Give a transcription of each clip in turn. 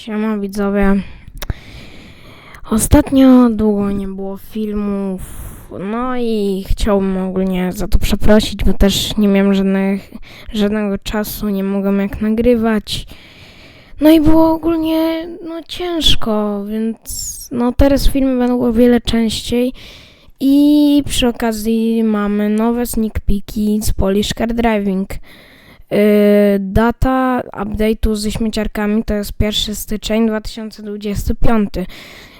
Siema widzowie. Ostatnio długo nie było filmów, no i chciałbym ogólnie za to przeprosić, bo też nie miałem żadnych, żadnego czasu, nie mogłem jak nagrywać. No i było ogólnie no ciężko, więc no teraz filmy będą o wiele częściej. I przy okazji mamy nowe sneak peeki z Polish Car Driving. Yy, data update'u ze śmieciarkami to jest 1 styczeń 2025.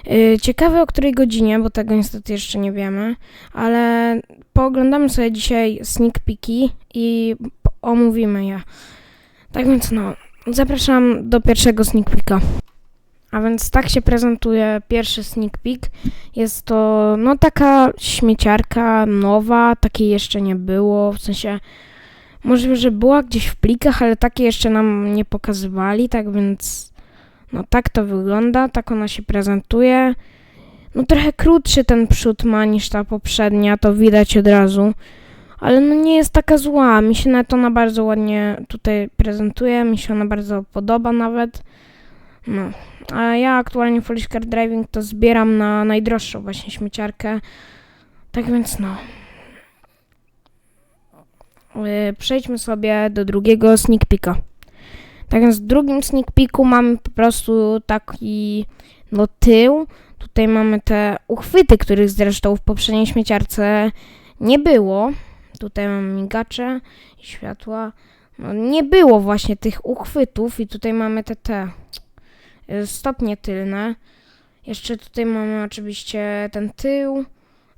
Yy, ciekawe o której godzinie, bo tego niestety jeszcze nie wiemy, ale pooglądamy sobie dzisiaj sneak peeki i omówimy je. Tak więc no, zapraszam do pierwszego sneak peeka. A więc tak się prezentuje pierwszy sneak peek. Jest to no taka śmieciarka nowa, takiej jeszcze nie było, w sensie Możliwe, że była gdzieś w plikach, ale takie jeszcze nam nie pokazywali, tak więc no tak to wygląda, tak ona się prezentuje. No trochę krótszy ten przód ma niż ta poprzednia, to widać od razu. Ale no nie jest taka zła, mi się nawet ona bardzo ładnie tutaj prezentuje, mi się ona bardzo podoba nawet. No, a ja aktualnie Polish Car Driving to zbieram na najdroższą właśnie śmieciarkę. Tak więc no. Yy, Przejdźmy sobie do drugiego sneak peeka. Tak więc w drugim sneak peeku mamy po prostu taki no tył. Tutaj mamy te uchwyty, których zresztą w poprzedniej śmieciarce nie było. Tutaj mamy migacze i światła. No, nie było właśnie tych uchwytów i tutaj mamy te te y, stopnie tylne. Jeszcze tutaj mamy oczywiście ten tył,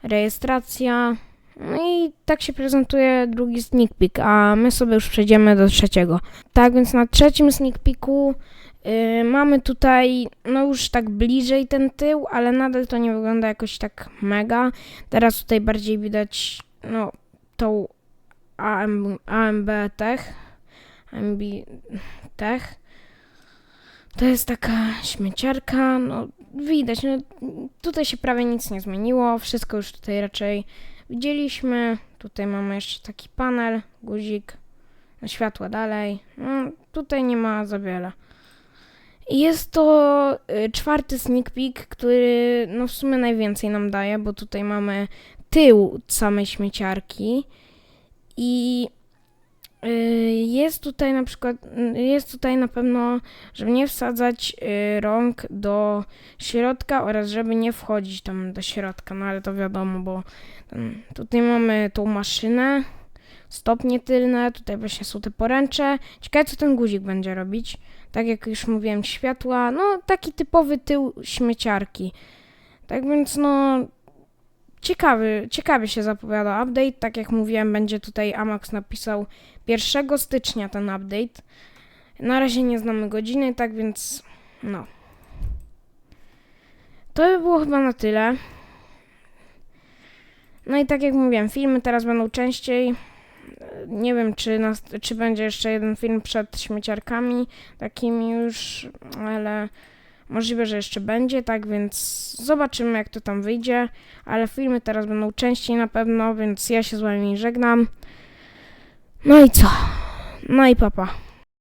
rejestracja, no i tak się prezentuje drugi sneak peek, a my sobie już przejdziemy do trzeciego. Tak więc na trzecim sneak peeku y, mamy tutaj no już tak bliżej ten tył, ale nadal to nie wygląda jakoś tak mega. Teraz tutaj bardziej widać no tą AM, AMB Tech. AMB Tech. To jest taka śmieciarka, no widać, no tutaj się prawie nic nie zmieniło, wszystko już tutaj raczej widzieliśmy. Tutaj mamy jeszcze taki panel, guzik, światła dalej. No, tutaj nie ma za wiele. Jest to y, czwarty sneak peek, który no w sumie najwięcej nam daje, bo tutaj mamy tył samej śmieciarki i y, jest tutaj na przykład, jest tutaj na pewno, żeby nie wsadzać y, rąk do środka oraz żeby nie wchodzić tam do środka, no ale to wiadomo, bo Tutaj mamy tą maszynę, stopnie tylne, tutaj właśnie są te poręcze. Ciekawe, co ten guzik będzie robić. Tak jak już mówiłem, światła, no taki typowy tył śmieciarki. Tak więc no, ciekawy, ciekawie się zapowiada update. Tak jak mówiłem, będzie tutaj Amax napisał 1 stycznia ten update. Na razie nie znamy godziny, tak więc no. To by było chyba na tyle. No i tak jak mówiłem, filmy teraz będą częściej. Nie wiem, czy, nas, czy będzie jeszcze jeden film przed śmieciarkami, takimi już, ale możliwe, że jeszcze będzie, tak więc zobaczymy, jak to tam wyjdzie. Ale filmy teraz będą częściej na pewno, więc ja się z wami żegnam. No i co? No i papa.